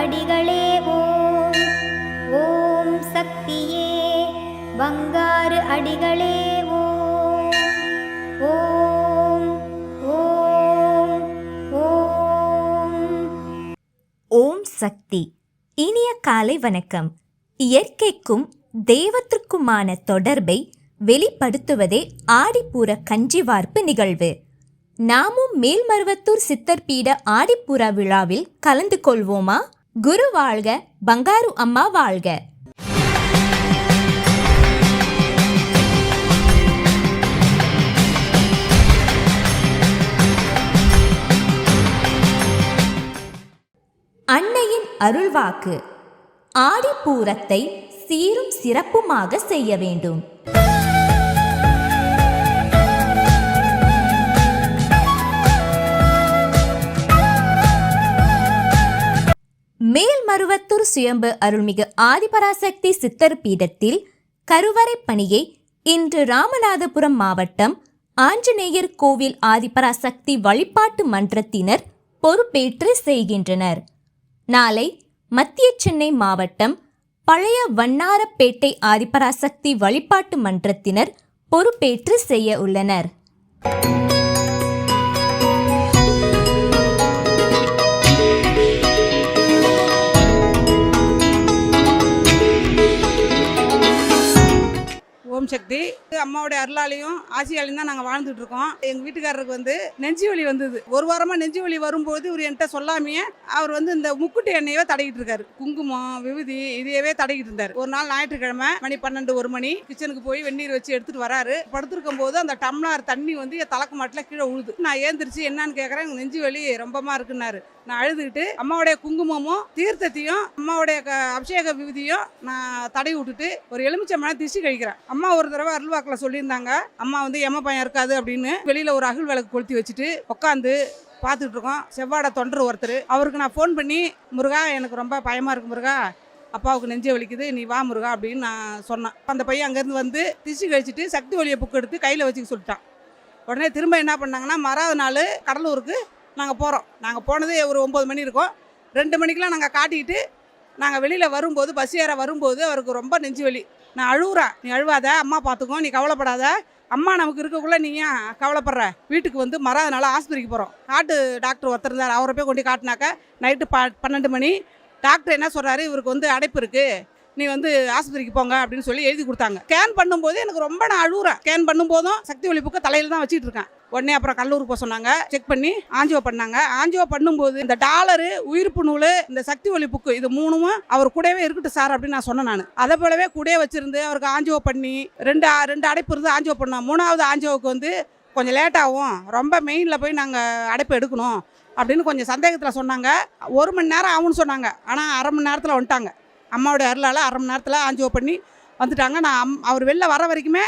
அடிகளே ஓம். ஓம் சக்தியே. வங்காறு அடிகளே ஓம். ஓம் ஓம் ஓம். ஓம் சக்தி. இனிய காலை வணக்கம். இயற்கைக்கும் தெய்வத்திற்குமான தொடர்பை வெளிப்படுத்துவதே ஆடிப்பூர கஞ்சிவார்ப்பு நிகழ்வு. நாமும் மேல்மருவத்தூர் சித்தர்பீட ஆடிப்பூர விழாவில் கலந்து கொள்வோமா? குரு வாழ்க பங்காரு அம்மா வாழ்க. அன்னையின் அருள்வாக்கு. ஆடிப்பூரத்தை சீரும் சிறப்புமாக செய்ய வேண்டும். மேல்மருவத்தூர் சுயம்பு அருள்மிகு ஆதிபராசக்தி சித்தர் பீடத்தில் கருவறை பணியை இன்று ராமநாதபுரம் மாவட்டம் ஆஞ்சநேயர் கோவில் ஆதிபராசக்தி வழிபாட்டு மன்றத்தினர் பொறுப்பேற்று செய்கின்றனர். நாளை மத்திய சென்னை மாவட்டம் பழைய வண்ணாரப்பேட்டை ஆதிபராசக்தி வழிபாட்டு மன்றத்தினர் பொறுப்பேற்று செய்ய உள்ளனர். ஓம் அம்மாவுடைய அருளாலையும் ஆசியாலையும் தான் நாங்கள் வாழ்ந்துட்டு இருக்கோம். எங்கள் வீட்டுக்காரருக்கு வந்து நெஞ்சு வலி வந்தது. ஒரு வாரமாக நெஞ்சு வலி வரும்போது இவர் என்கிட்ட சொல்லாமையே அவர் வந்து இந்த முக்குட்டு எண்ணெயவே தடவிட்டு இருக்காரு. குங்குமம் விபூதி இதையவே தடவிட்டு இருந்தார். ஒரு நாள் ஞாயிற்றுக்கிழமை மணி பன்னெண்டு ஒரு மணி கிச்சனுக்கு போய் வெந்நீர் வச்சு எடுத்துட்டு வராரு. படுத்திருக்கும் போது அந்த டம்ளார் தண்ணி வந்து என் தலக்கு மாட்டில் கீழே உழுது. நான் ஏந்திரிச்சு என்னன்னு கேட்குறேன் எனக்கு நெஞ்சு வலி ரொம்பமா இருக்குன்னாரு. நான் அழுதுகிட்டு அம்மாவுடைய குங்குமமும் தீர்த்தத்தையும் அம்மாவுடைய க- அபிஷேக விபதியும் நான் தடை விட்டுட்டு ஒரு எலுமிச்சம்பழம் திசி கழிக்கிறேன். அம்மா ஒரு தடவை அருள்வாக்கில் சொல்லியிருந்தாங்க. அம்மா வந்து எம்ம பையன் இருக்காது அப்படின்னு வெளியில் ஒரு அகல் விளக்கு கொளுத்தி வச்சுட்டு உட்காந்து பார்த்துட்டு இருக்கோம். செவ்வாடை தொண்டர் ஒருத்தர். அவருக்கு நான் ஃபோன் பண்ணி முருகா எனக்கு ரொம்ப பயமாக இருக்கு முருகா. அப்பாவுக்கு நெஞ்சை வலிக்குது. நீ வா முருகா அப்படின்னு நான் சொன்னேன். அந்த பையன் அங்கேருந்து வந்து திசி கழிச்சிட்டு சக்தி ஒலியை புக்கு எடுத்து கையில் வச்சுக்க சொல்லிட்டான். உடனே திரும்ப என்ன பண்ணாங்கன்னா மறாவது நாள் கடலூருக்கு நாங்கள் போகிறோம் நாங்கள் போனது ஒரு ஒம்பது மணி இருக்கும். ரெண்டு மணிக்கெலாம் நாங்கள் காட்டிக்கிட்டு நாங்கள் வெளியில் வரும்போது பஸ் ஏற வரும்போது அவருக்கு ரொம்ப நெஞ்சு வலி. நான் அழுகுறேன் நீ அழுவாத. அம்மா பார்த்துக்கோ நீ கவலைப்படாத. அம்மா நமக்கு இருக்கக்குள்ளே நீ ஏன் கவலைப்படுற? வீட்டுக்கு வந்து மறாதனால நாள் ஆஸ்பத்திரிக்கு போகிறோம் காட்டு டாக்டர் ஒருத்தர் இருந்தார். அவரை போய் கொண்டு காட்டினாக்க நைட்டு ப பன்னெண்டு மணி. டாக்டர் என்ன சொல்கிறாரு இவருக்கு வந்து அடைப்பு இருக்குது நீ வந்து ஆஸ்பத்திரிக்கு போங்க அப்படின்னு சொல்லி எழுதி கொடுத்தாங்க. ஸ்கேன் பண்ணும்போது எனக்கு ரொம்ப நான் அழுகுறேன் ஸ்கேன் பண்ணும்போதும் சக்தி ஒளி புக்கை தலையில் தான் வச்சுட்டு இருக்கேன். உடனே அப்புறம் கல்லூருக்கு போக சொன்னாங்க. செக் பண்ணி ஆஞ்சியோ பண்ணாங்க. ஆஞ்சியோ பண்ணும்போது இந்த டாலரு உயிர்ப்பு நூல் இந்த சக்தி ஒளி புக்கு இது மூணும் அவர் கூடவே இருக்கட்டும் சார் அப்படின்னு நான் சொன்னேன் நான். அதை போலவே கூடவே வச்சிருந்து அவருக்கு ஆஞ்சியோ பண்ணி ரெண்டு ரெண்டு அடைப்பு இருந்து ஆஞ்சியோ பண்ணோம் மூணாவது ஆஞ்சியோவுக்கு வந்து கொஞ்சம் லேட்டாகும் ரொம்ப மெயினில் போய் நாங்கள் அடைப்பு எடுக்கணும் அப்படின்னு கொஞ்சம் சந்தேகத்தில் சொன்னாங்க. ஒரு மணி நேரம் ஆகும்னு சொன்னாங்க. ஆனால் அரை மணி நேரத்தில் வந்துட்டாங்க. அம்மாவுடைய அருளால் அரை மணி நேரத்தில் ஆஞ்சோ பண்ணி வந்துட்டாங்க. நான் அம் அவர் வெளில வர வரைக்குமே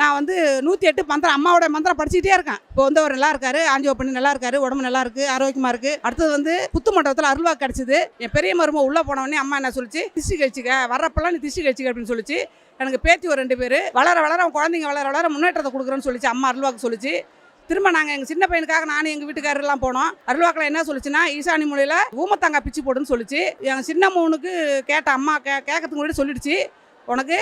நான் வந்து நூற்றி எட்டு மந்திரம் அம்மாவோட மந்திரம் படிச்சுக்கிட்டே இருக்கேன். இப்போ வந்து அவர் நல்லா இருக்காரு ஆஞ்சியோ பண்ணி நல்லா இருக்காரு உடம்பு நல்லா இருக்கு ஆரோக்கியமாக இருக்கு. அடுத்தது வந்து புத்து மண்டபத்தில் அருள்வா கிடச்சிது. என் பெரிய மருமக உள்ளே போனவொடனே அம்மா என்ன சொல்லிச்சு? திஷ்டி கழிச்சுக்க வர்றப்பெல்லாம் நீ திஷ்டி கழிச்சிக்க அப்படின்னு சொல்லிச்சு. எனக்கு பேத்தி ஒரு ரெண்டு பேர். வளர வளர குழந்தைங்க வளர வளர முன்னேற்றத்தை கொடுக்குறேன்னு சொல்லிச்சு. அம்மா அருள்வாக்கு சொல்லிச்சு. திரும்ப நாங்கள் எங்கள் சின்ன பையனுக்காக நானும் எங்கள் வீட்டுக்காரெல்லாம் போனோம். அருள்வாக்கில் என்ன சொல்லுச்சுன்னா ஈசானி மொழியில் ஊமத்தங்காய் பிச்சு போடுன்னு சொல்லிச்சு. எங்கள் சின்ன மூணுக்கு கேட்ட அம்மா கே கேட்கறதுக்கு முன்னாடி சொல்லிடுச்சு. உனக்கு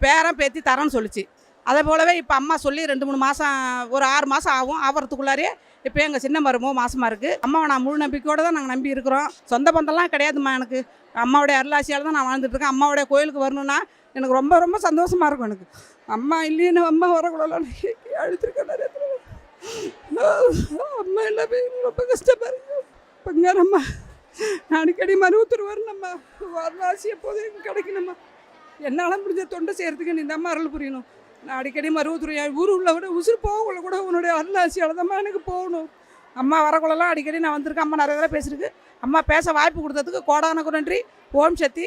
பேரன் பேத்தி தரேன்னு சொல்லிச்சு. அதே போலவே இப்போ அம்மா சொல்லி ரெண்டு மூணு மாதம் ஒரு ஆறு மாதம் ஆகும். ஆகிறதுக்குள்ளாரே இப்போ எங்கள் சின்ன மருமோ மாசமாக இருக்குது அம்மாவை நான் முழு நம்பிக்கையோடு தான் நாங்கள் நம்பி இருக்கிறோம். சொந்த பந்தம்லாம் கிடையாதும்மா எனக்கு. அம்மாவுடைய அருளாசியால் தான் நான் வாழ்ந்துட்டுருக்கேன். அம்மாவுடைய கோயிலுக்கு வரணும்னா எனக்கு ரொம்ப ரொம்ப சந்தோஷமாக இருக்கும் எனக்கு. அம்மா இல்லைன்னு அம்மா வரக்கூடாது அழுத்திருக்கேன் அம்மா எல்லாமே ரொம்ப கஷ்டமாக இருக்கு பங்காரம்மா நான் அடிக்கடி மருவத்தூர் வரணும்மா வரலாசி எப்போதும் எனக்கு கிடைக்கணும்மா என்னால் முடிஞ்ச தொண்டை செய்கிறதுக்கு நீ இந்த அம்மா அருள் புரியணும். நான் அடிக்கடி மருவத்தூர் என் ஊர் உள்ள விட உசுறு போகக்குள்ள கூட உன்னுடைய அருளாசியால் தான்மா எனக்கு போகணும். அம்மா வரக்குள்ளலாம் அடிக்கடி நான் வந்திருக்கேன். அம்மா நிறைய தடவை பேசியிருக்கு. அம்மா பேச வாய்ப்பு கொடுத்ததுக்கு கோடானக்கு நன்றி. ஓம் சக்தி.